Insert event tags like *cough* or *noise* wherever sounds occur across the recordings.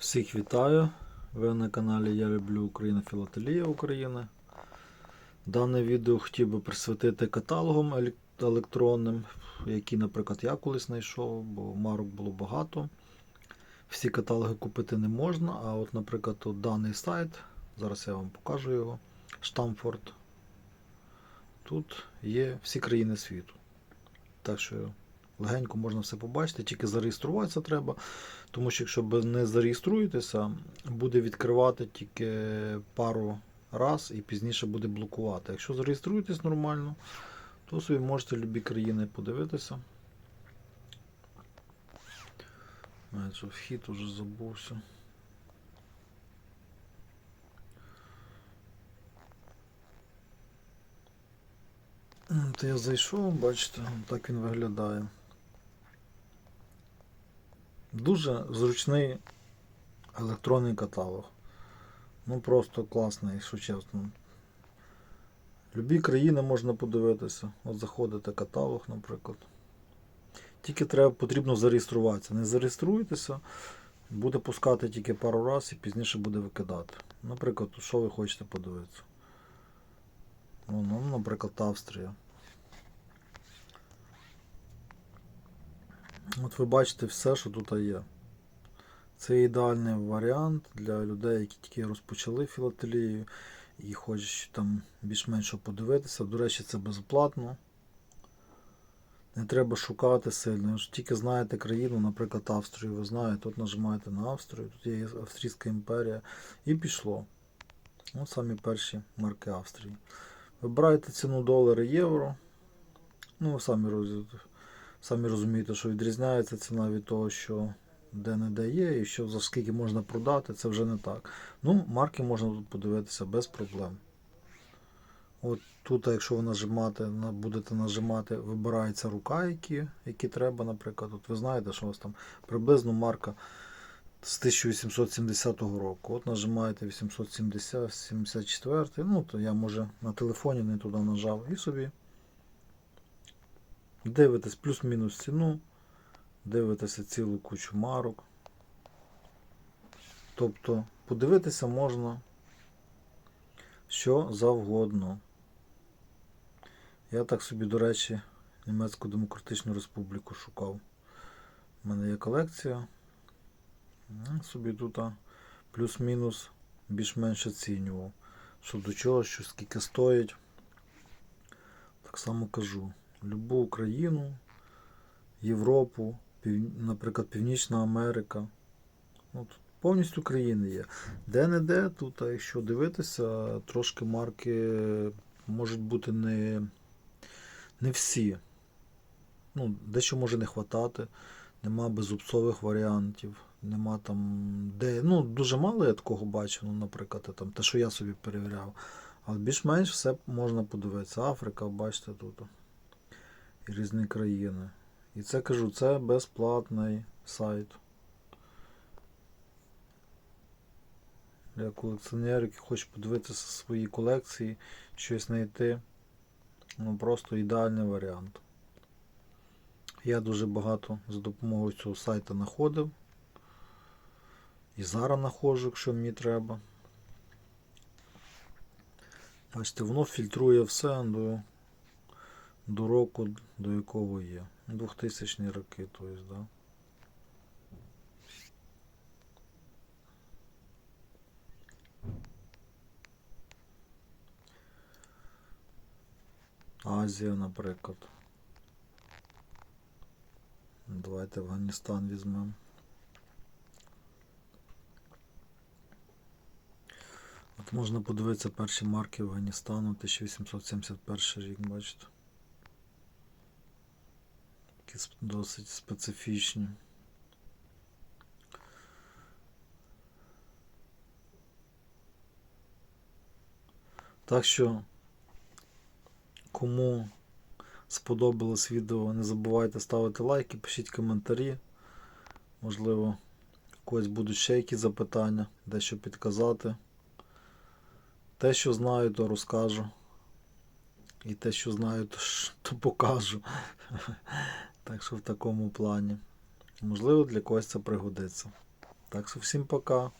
Всіх вітаю! Ви на каналі Я Люблю Україна Філателія України. Дане відео хотів би присвятити каталогам електронним, які, наприклад, я колись знайшов, бо марок було багато. Всі каталоги купити не можна, а от, наприклад, от даний сайт, зараз я вам покажу його, Штамфорд. Тут є всі країни світу. Так що легенько можна все побачити, тільки зареєструватися треба. Тому що якщо не зареєструєтеся, буде відкривати тільки пару раз і пізніше буде блокувати. Якщо зареєструєтесь нормально, то собі можете любі країни подивитися. Майже вхід уже забувся. То я зайшов, бачите, так він виглядає. Дуже зручний електронний каталог. Ну просто класний, якщо чесно. Любі країни можна подивитися. От заходите каталог, наприклад. Тільки треба потрібно зареєструватися. Не зареєструєтеся, буде пускати тільки пару разів і пізніше буде викидати. Наприклад, що ви хочете подивитися? Ну, ну, наприклад, Австрія. От ви бачите все, що тут є. Це ідеальний варіант для людей, які тільки розпочали філателію і хочуть там більш-менш подивитися. До речі, це безплатно. Не треба шукати сильно. Тільки знаєте країну, наприклад, Австрію, ви знаєте, тут нажимаєте на Австрію, тут є Австрійська імперія. І пішло. Ось самі перші марки Австрії. Вибираєте ціну долари євро. Ну, ви самі розумієте. Самі розумієте, що відрізняється ціна від того, що де-не-де є, і що за скільки можна продати, це вже не так. Ну, марки можна тут подивитися без проблем. От тут, якщо ви нажимати, будете нажимати, вибирається рука, які, які треба, наприклад. От ви знаєте, що у вас там приблизно марка з 1870 року. От нажимаєте 870, 74, ну то я може на телефоні не туди нажав і собі Дивитесь плюс-мінус ціну, дивитеся цілу кучу марок. Тобто подивитися можна що завгодно. Я так собі, до речі, Німецьку Демократичну Республіку шукав. У мене є колекція. Собі тут плюс-мінус більш-менш оцінював. Що до чого, що скільки стоїть. Так само кажу любу Україну, Європу, пів... наприклад, Північна Америка. Ну, тут повністю країни є. Де-не-де, тут, а якщо дивитися, трошки марки можуть бути не, не всі. Ну, дещо може не хватати, нема беззубцових варіантів, нема там де. Ну, дуже мало я такого бачу, ну, наприклад, там, те, що я собі перевіряв. Але більш-менш все можна подивитися. Африка, бачите тут різні країни. І це кажу, це безплатний сайт. Для колекціонерів, які хочуть подивитися свої колекції, щось знайти. Ну просто ідеальний варіант. Я дуже багато за допомогою цього сайту знаходив. І зараз знаходжу, якщо мені треба. Бачите, воно фільтрує все до до року, до якого є. 2000 роки, тобто, да. Азія, наприклад. Давайте Афганістан візьмемо. От можна подивитися перші марки Афганістану 1871 рік, бачите. Такі досить специфічні. Так що, кому сподобалось відео, не забувайте ставити лайки, пишіть коментарі. Можливо, у когось будуть ще якісь запитання, дещо підказати. Те, що знаю, то розкажу. І те, що знаю, то, то покажу. *laughs* Так що в такому плані. Можливо, для когось це пригодиться. Так що всім пока.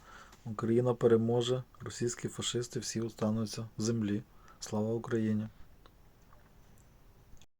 Україна переможе, російські фашисти всі остануться в землі. Слава Україні!